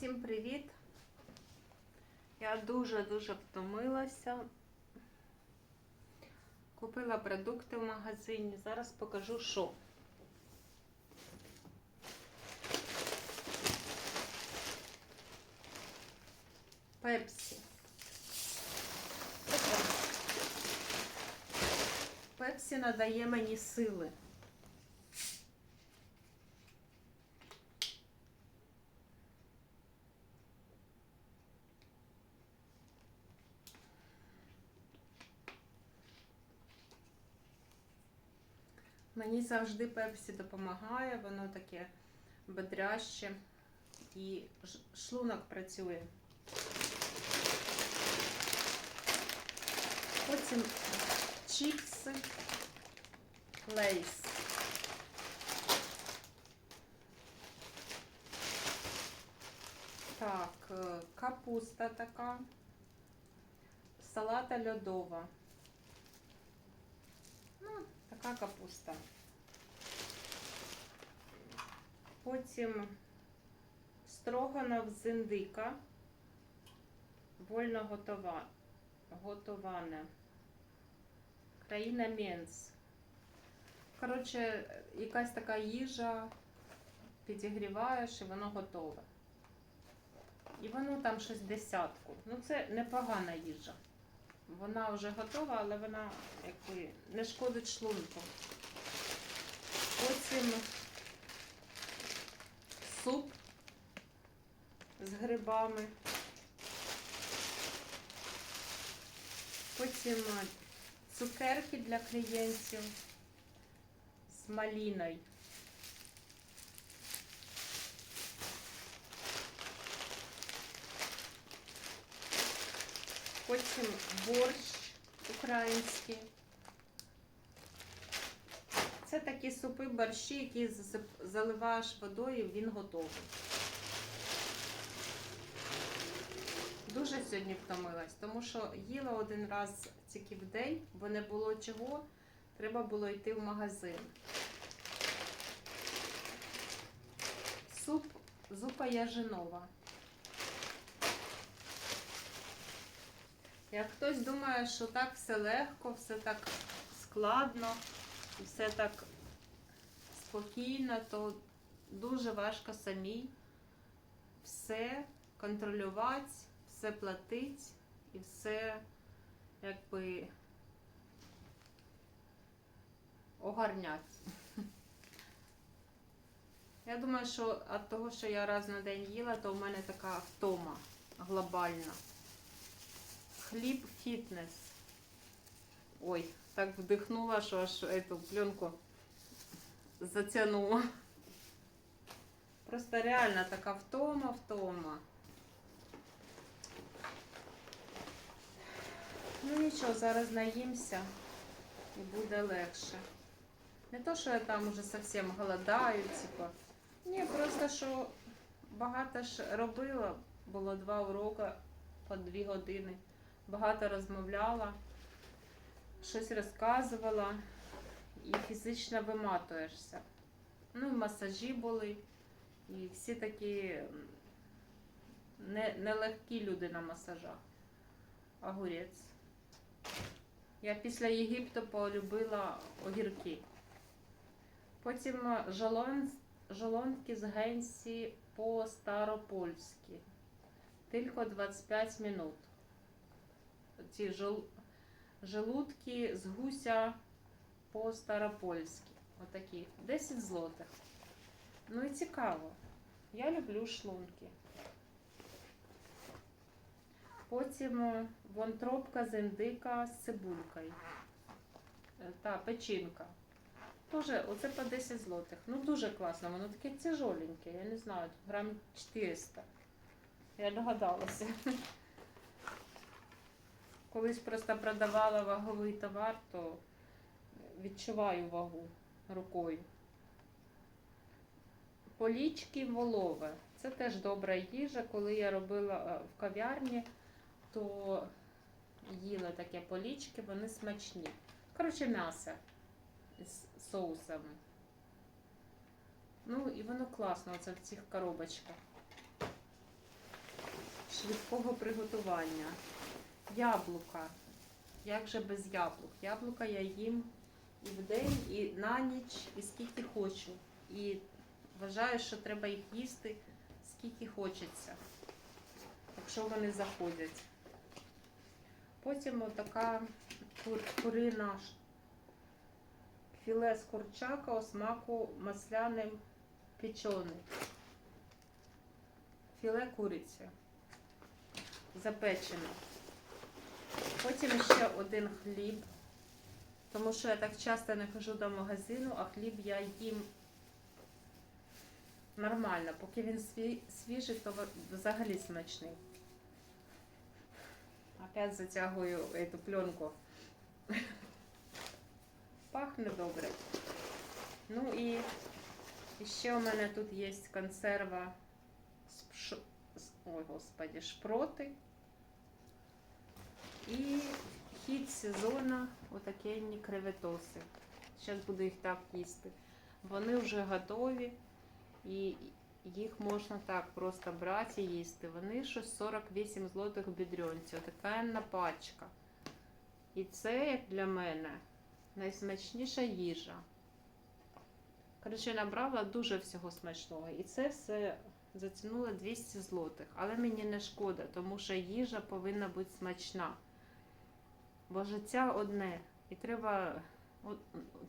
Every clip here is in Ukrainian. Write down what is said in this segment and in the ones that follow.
Всім привіт! Я дуже-дуже втомилася. Купила продукти в магазині. Зараз покажу, що. Пепсі. Пепсі. Надає мені сили. Мені завжди пепсі допомагає, воно таке бодряще і шлунок працює. Потім чіпси, лейс. Так, е, капуста така, салата льодова. Ну, така капуста. Потім строганов з індика, вольно готова, готоване. Країна Менс. Коротше, якась така їжа, підігріваєш і воно готове. І воно там щось десятку. Ну, це непогана їжа. Вона вже готова, але вона якби не шкодить шлунку. Потім суп з грибами. Потім цукерки для клієнтів з маліною. Потім борщ український. Це такі супи борщі, які заливаєш водою, він готовий. Дуже сьогодні втомилась, тому що їла один раз тільки в день, бо не було чого, треба було йти в магазин. Суп зупа яжинова. Як хтось думає, що так все легко, все так складно, і все так спокійно, то дуже важко самій все контролювати, все платити і все якби огарняти. Я думаю, що від того, що я раз на день їла, то в мене така втома глобальна. Хліб фітнес. Ой, так вдихнула, що аж эту пленку затягнула. Просто реально така втома, втома. Ну нічого, зараз наїмся і буде легше. Не то, що я там уже зовсім голодаю, типа. Ні, просто що багато ж робила, було два уроки по дві години. Багато розмовляла, щось розказувала і фізично виматуєшся. Ну, і масажі були, і всі такі не- нелегкі люди на масажах. Огурець. Я після Єгипту полюбила огірки. Потім е, жолон, жолонки з генсі по старопольськи. Тільки 25 минут. Ці жол, желудки з гуся по старопольськи. Отакі. 10 злотих. Ну і цікаво. Я люблю шлунки. Потім вонтробка з індика з цибулькою. Е, Та печінка. Тоже, оце по 10 злотих. Ну дуже класно, воно таке тяжоленьке, я не знаю, грам 400. Я догадалася. Колись просто продавала ваговий товар, то відчуваю вагу рукою. Полічки волове. Це теж добра їжа. Коли я робила е, в кав'ярні, то їла таке полічки, вони смачні. Коротше, м'ясо з соусами. Ну і воно класно, оце в цих коробочках. швидкого приготування. Яблука. Як же без яблук? Яблука я їм і вдень, і на ніч, і скільки хочу. І вважаю, що треба їх їсти скільки хочеться, якщо вони заходять. Потім отака кур- курина філе з курчака у смаку масляним печений. Філе куриці запечене. Потім ще один хліб, тому що я так часто не хожу до магазину, а хліб я їм нормально. Поки він свіжий, то взагалі смачний. Опять затягую эту пленку. Пахне добре. Ну і ще у мене тут є консерва з- Ой, господи, шпроти. І хід сезону отакенні креветоси. Зараз буду їх так їсти. Вони вже готові і їх можна так просто брати і їсти. Вони щось 48 злотих в бідрюнці. Отака пачка. І це, як для мене, найсмачніша їжа. Коротше, набрала дуже всього смачного. І це все затягнуло 200 злотих. Але мені не шкода, тому що їжа повинна бути смачна. Бо життя одне. І треба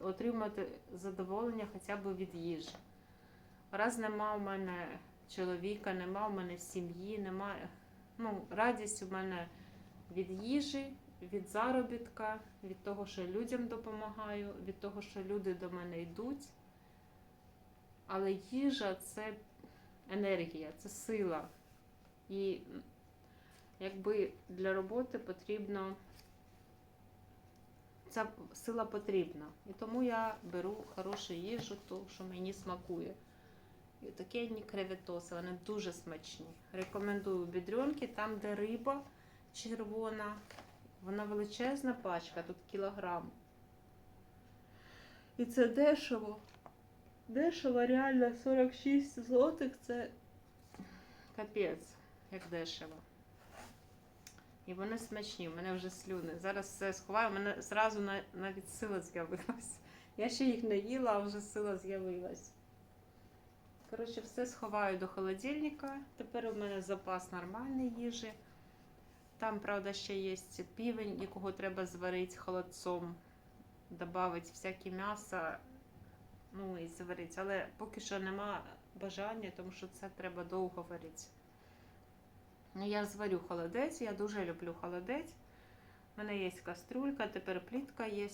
отримати задоволення хоча б від їжі. Раз нема у мене чоловіка, нема у мене сім'ї, немає. Ну, радість у мене від їжі, від заробітка, від того, що людям допомагаю, від того, що люди до мене йдуть. Але їжа це енергія, це сила. І якби для роботи потрібно. Ця сила потрібна. І тому я беру хорошу їжу, ту, що мені смакує. І такі одні креветоси, вони дуже смачні. Рекомендую бідрюнки, там, де риба червона. Вона величезна пачка, тут кілограм. І це дешево. Дешево, реально 46 злотих це капець, як дешево. І вони смачні, у мене вже слюни. Зараз все сховаю, у мене зразу на- навіть сила з'явилась. Я ще їх не їла, а вже сила з'явилась. Коротше, все сховаю до холодильника. Тепер у мене запас нормальної їжі. Там, правда, ще є півень, якого треба зварити холодцом, додати всяке м'ясо, ну і зварити. Але поки що нема бажання, тому що це треба довго варити. Ну, я зварю холодець, я дуже люблю холодець. У мене є каструлька, тепер плітка є.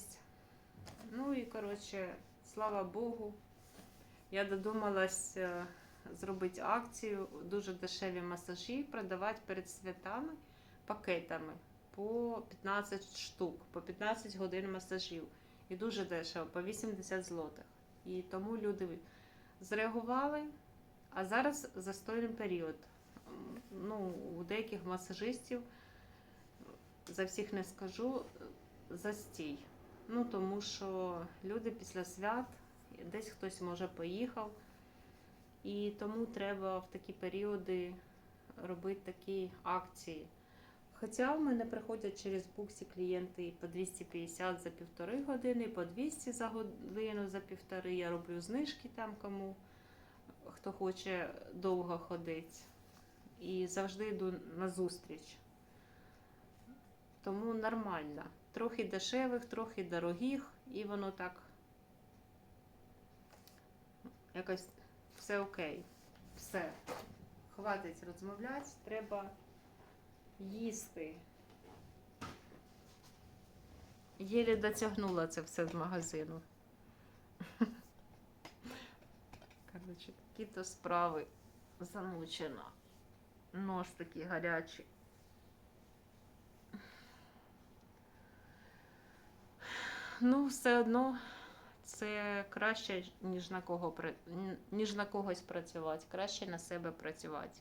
Ну і, коротше, слава Богу, я додумалась е, зробити акцію, дуже дешеві масажі продавати перед святами пакетами по 15 штук, по 15 годин масажів. І дуже дешево, по 80 злотих. І тому люди зреагували, а зараз застойний період. Ну, у деяких масажистів, за всіх не скажу, застій. Ну, тому що люди після свят, десь хтось може поїхав. І тому треба в такі періоди робити такі акції. Хоча в мене приходять через буксі клієнти по 250 за півтори години, по 200 за годину за півтори. Я роблю знижки там кому, хто хоче довго ходити. І завжди йду на зустріч. Тому нормально. Трохи дешевих, трохи дорогих, і воно так якось все окей. Все. Хватить розмовляти, треба їсти. Єлі дотягнула це все з магазину. Коротше, такі то справи замучена. Нос такий гарячий. Ну, все одно це краще, ніж на кого ніж на когось працювати. Краще на себе працювати.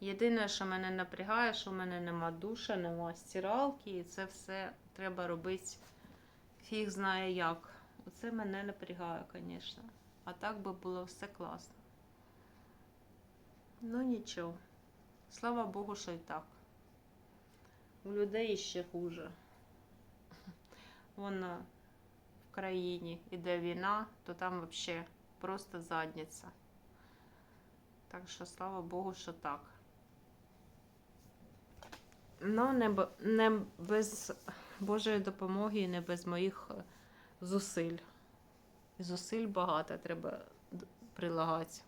Єдине, що мене напрягає, що в мене нема душа, нема стиралки, і це все треба робити фіг знає як. Оце мене напрягає, звісно. А так би було все класно. Ну нічого. Слава Богу, що і так. У людей ще хуже. Вон е, в країні іде війна, то там взагалі просто задниця. Так що слава Богу, що так. Ну, не, не без Божої допомоги і не без моїх е, зусиль. Зусиль багато треба прилагати.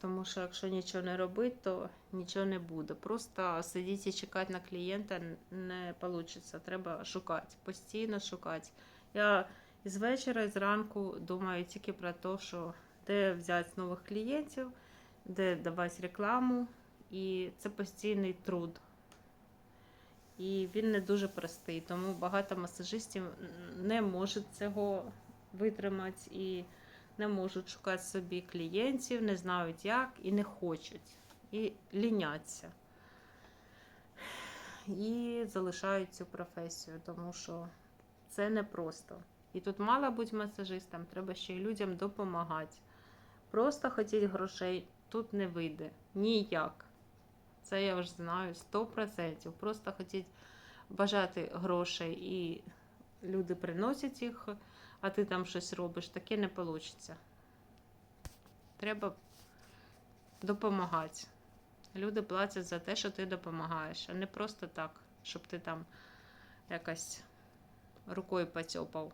Тому що якщо нічого не робити, то нічого не буде. Просто сидіти і чекати на клієнта не вийде. Треба шукати, постійно шукати. Я з вечора, і зранку думаю тільки про те, що де взяти нових клієнтів, де давати рекламу. І це постійний труд. І він не дуже простий, тому багато масажистів не можуть цього витримати і не можуть шукати собі клієнтів, не знають як і не хочуть. І ліняться. І залишають цю професію, тому що це непросто. І тут мало бути масажистом, треба ще й людям допомагати. Просто хотіти грошей тут не вийде. Ніяк. Це я вже знаю 100%. Просто хотіть бажати грошей і люди приносять їх, а ти там щось робиш, таке не вийде. Треба допомагати. Люди платять за те, що ти допомагаєш, а не просто так, щоб ти там якось рукою потьопав.